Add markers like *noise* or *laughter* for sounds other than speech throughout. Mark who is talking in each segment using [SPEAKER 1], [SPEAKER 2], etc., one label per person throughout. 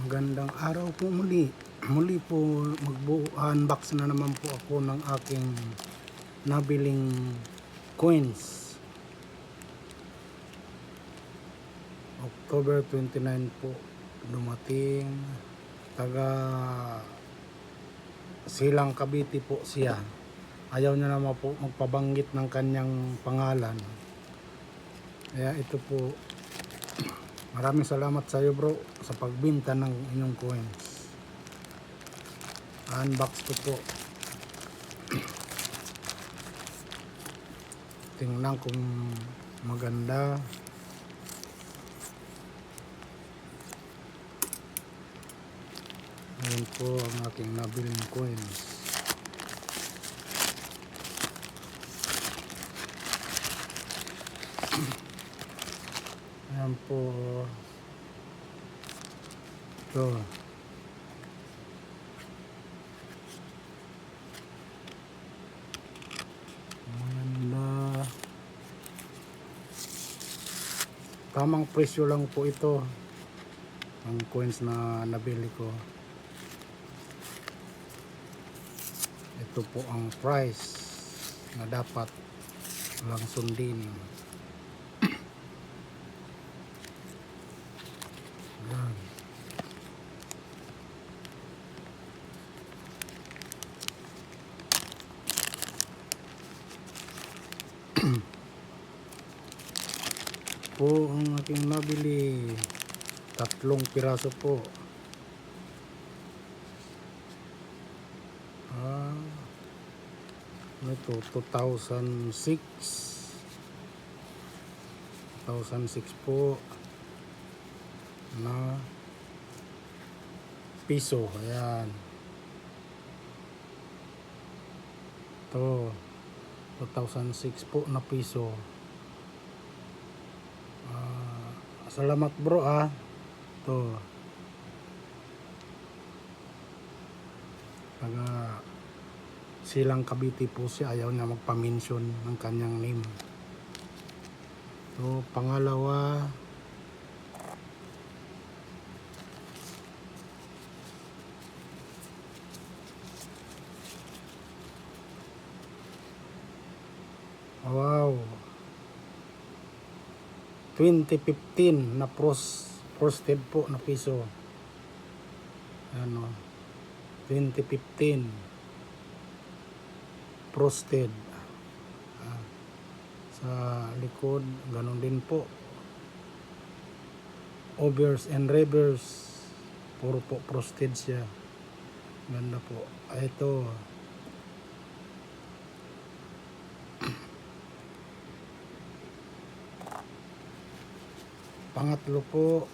[SPEAKER 1] Magandang araw po muli. Muli po magbu-unbox na naman po ako ng aking nabiling coins. October 29 po dumating taga Silang Cavite po siya. Ayaw niya naman po magpabanggit ng kanyang pangalan. Kaya ito po Maraming salamat sa iyo bro sa pagbinta ng inyong coins. Unbox ko po. *clears throat* Tingnan kung maganda. Ayan po ang aking nabiling coins. *clears throat* Ayan po. Ito. Maganda. Tamang presyo lang po ito. Ang coins na nabili ko. Ito po ang price na dapat lang sundin. *clears throat* po ang aking nabili. Tatlong piraso po. Ah ito 2006 2006 po na piso ayan. Ito 2006 po na piso. Ah, salamat bro ah. Ito. Taga silang Cavite po siya. Ayaw niya magpa-mention ng kanyang name. So pangalawa Wow. 2015 na pros frosted po na piso. Ano? 2015 frosted. Ah, sa likod ganun din po. Overs and revers puro po frosted siya. Ganda po. Ah, Ito Pangatlo po,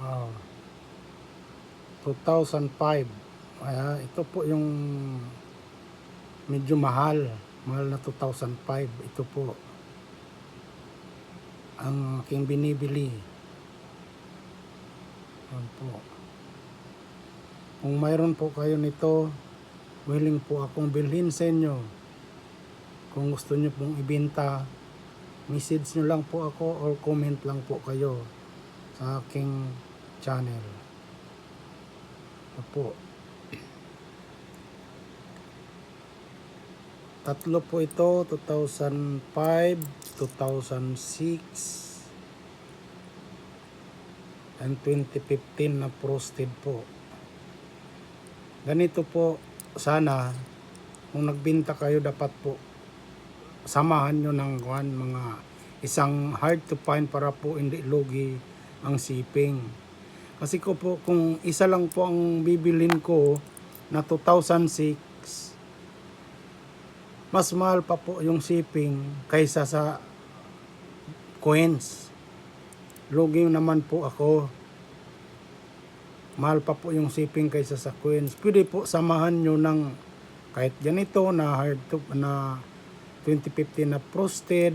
[SPEAKER 1] ah, 2005. Kaya ito po yung medyo mahal. Mahal na 2005. Ito po ang aking binibili. Yan po. Kung mayroon po kayo nito, willing po akong bilhin sa inyo. Kung gusto nyo pong ibenta, message nyo lang po ako or comment lang po kayo sa aking channel. Ito po. Tatlo po ito, 2005, 2006, and 2015 na frosted po ganito po sana kung nagbinta kayo dapat po samahan nyo ng kuhan, mga isang hard to find para po hindi lugi ang shipping. Kasi ko po kung isa lang po ang bibilin ko na 2006 mas mahal pa po yung shipping kaysa sa coins. Lugi naman po ako mahal pa po yung shipping kaysa sa coins. Pwede po samahan nyo ng kahit ganito na hard to na 2015 na frosted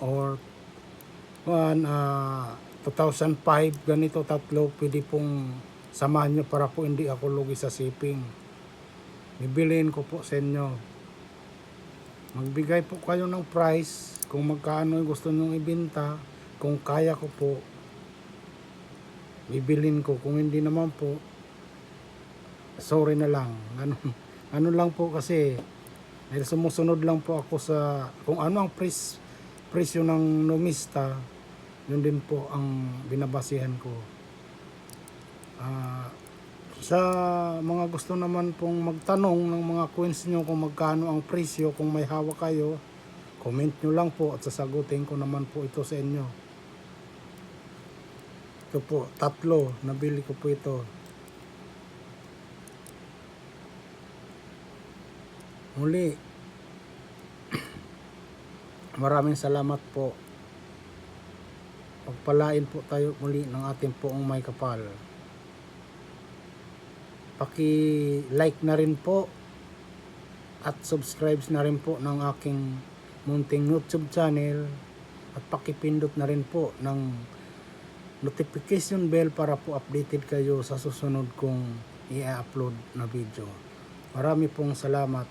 [SPEAKER 1] or one, uh, 2005 ganito tatlo pwede pong samahan nyo para po hindi ako lugi sa shipping bibiliin ko po sa inyo Magbigay po kayo ng price kung magkano gusto nyong ibenta. Kung kaya ko po, bibilin ko. Kung hindi naman po, sorry na lang. Ganun, ano lang po kasi, dahil sumusunod lang po ako sa kung ano ang pres, presyo ng numista, yun din po ang binabasihan ko. Ah, sa mga gusto naman pong magtanong ng mga coins nyo kung magkano ang presyo, kung may hawak kayo, comment nyo lang po at sasagutin ko naman po ito sa inyo. Ito po, tatlo, nabili ko po ito. Muli, *clears throat* maraming salamat po. Pagpalain po tayo muli ng ating poong may kapal. Paki-like na rin po at subscribe na rin po ng aking munting YouTube channel at pakipindot na rin po ng notification bell para po updated kayo sa susunod kong i-upload na video. Marami pong salamat